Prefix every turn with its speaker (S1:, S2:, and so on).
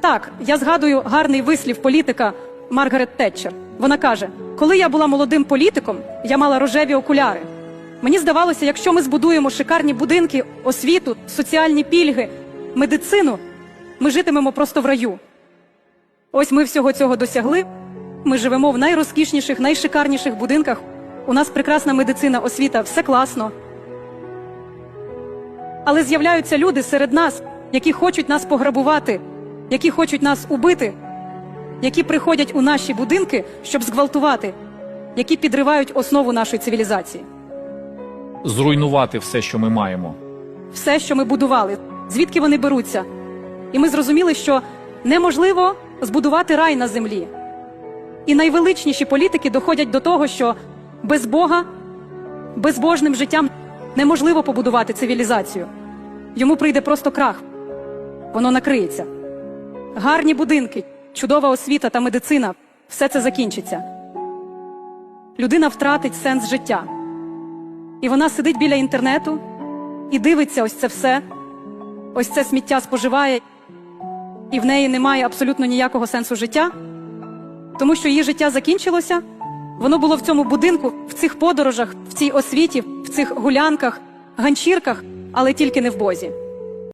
S1: Так, я згадую гарний вислів політика Маргарет Тетчер. Вона каже: коли я була молодим політиком, я мала рожеві окуляри. Мені здавалося, якщо ми збудуємо шикарні будинки, освіту, соціальні пільги, медицину, ми житимемо просто в раю. Ось ми всього цього досягли. Ми живемо в найрозкішніших, найшикарніших будинках. У нас прекрасна медицина, освіта, все класно. Але з'являються люди серед нас, які хочуть нас пограбувати, які хочуть нас убити, які приходять у наші будинки, щоб зґвалтувати, які підривають основу нашої цивілізації.
S2: Зруйнувати все, що ми маємо.
S1: Все, що ми будували, звідки вони беруться. І ми зрозуміли, що неможливо збудувати рай на землі. І найвеличніші політики доходять до того, що без Бога, безбожним життям неможливо побудувати цивілізацію. Йому прийде просто крах, воно накриється. Гарні будинки, чудова освіта та медицина все це закінчиться. Людина втратить сенс життя. І вона сидить біля інтернету і дивиться ось це все, ось це сміття споживає, і в неї немає абсолютно ніякого сенсу життя, тому що її життя закінчилося. Воно було в цьому будинку, в цих подорожах, в цій освіті, в цих гулянках, ганчірках, але тільки не в Бозі.